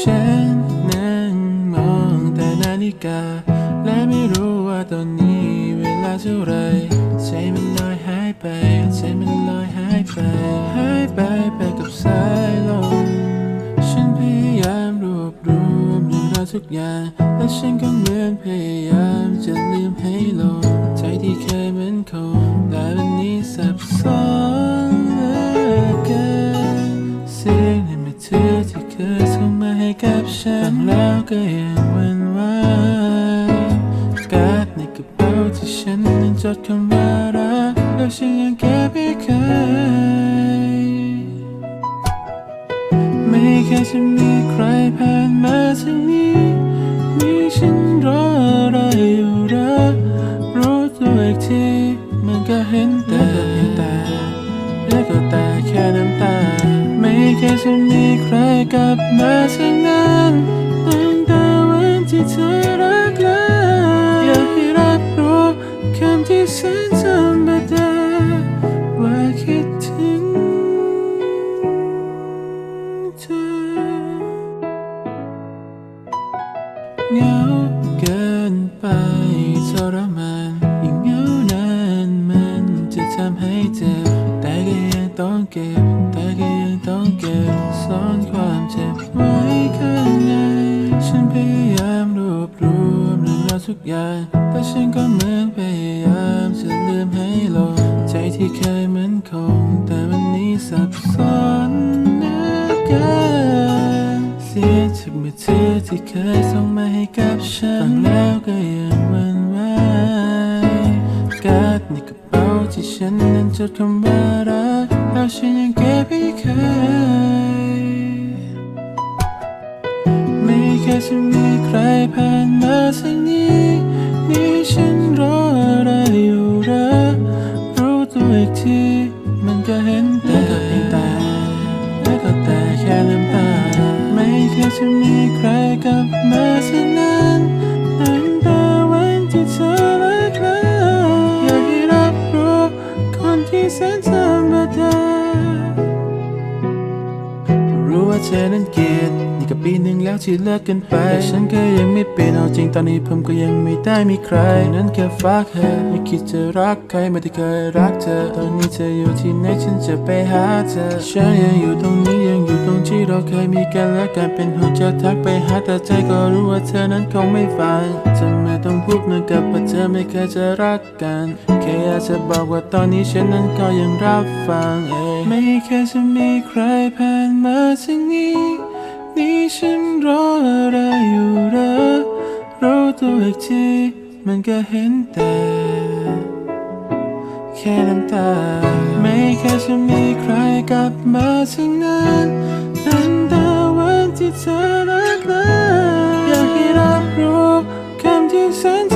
ฉันนั้นมองแต่นาฬิกา และไม่รู้ว่าตอนนี้เวลาเท่าไรใจมันลอยหายไปใจมันลอยหายไปหายไปไปกับสายลมฉันพยายามรวบรวมเรื่องราวทุกอย่างและฉันก็เหมือนพยายามจะลืมให้ลงใจที่เคยเหมือนคง แล้วก็ยังวันไหวการ์ดในกระเป๋าที่ฉันนั้นจดคำว่ารักแล้วฉันยังเก็บไม่เคยไม่เคยจะมีใครผ่านมาทางนี้มีฉันรออะไรอยู่รักรู้ตัวอีกทีมันก็เห็นแต่แต่แล้วก็แต่แค่น้ำตา ไม่เคยจะมีใครกลับมาทางนั้นตั้งแต่วัน ที่เธอรักแล้วอยากให้รับรู้คำที่แสนธรรมดาว่าคิดถึงเธอเหงาเกินไปทรมานยิ่งเหงานานมันจะทำให้เจ็บแต่ก็ยังต้องเก็บแต่ก็ยังต้องเก็บซ่อนความเจ็บไว้ข้าง ทุกอย่าง แต่ฉันก็เหมือนพยายามจะลืมให้ลงใจที่เคยมันคง แต่วันนี้สับสนเหลือเกินเสียงจากมือถือที่เคยส่งมาให้กับฉันฟังแล้วก็ยังหวันไหวการ์ดในกระเป๋าที่ฉันนั้นจดคำว่ารักแล้วฉันยังเก็บไม่เคยไม่เคยจะมีใครผ่านมาทางนี้นี่ haven't given กลียดนี่ก็ปีหนึ่งแล้วที่เลิกกันไปแต่ฉันก็ยังไม่เปลี่ยนเอาจริงตอนนี้ผมก็ยังไม่ได้มีใคร นั้นแค่ฝากเธอไม่คิดจะรักใครไม่ได้เคยรักเธอ ตอนนี้เธออยู่ที่ไหนฉันจะไปหาเธอฉันยังอยู่ตรงนี้ยังอยู่ตรงที่เราเคยมีกันและกันเป็นห่วงจะทักไปหาแต่ใจก็รู้ว่าเธอนั้นคงไม่ฟังเธอไม่ต้องพูดเหมือนกับว่าเธอไม่เคยจะรักกันแค่อยากจะบอกว่าตอนนี้ฉันนั้นก็ยังรับฟังเองไม่เคยจะมีใครผ่านมาทางนี้ นี้ฉันรออะไรอยู่หรอรู้ตัวอีกทีมันก็เห็นแต่แค่น้ำตา ไม่แค่จะมีใครกลับมาทั้งนั้นตั้งตาวันที่เธอรักลาอยากให้รับรู้คำที่ฉัน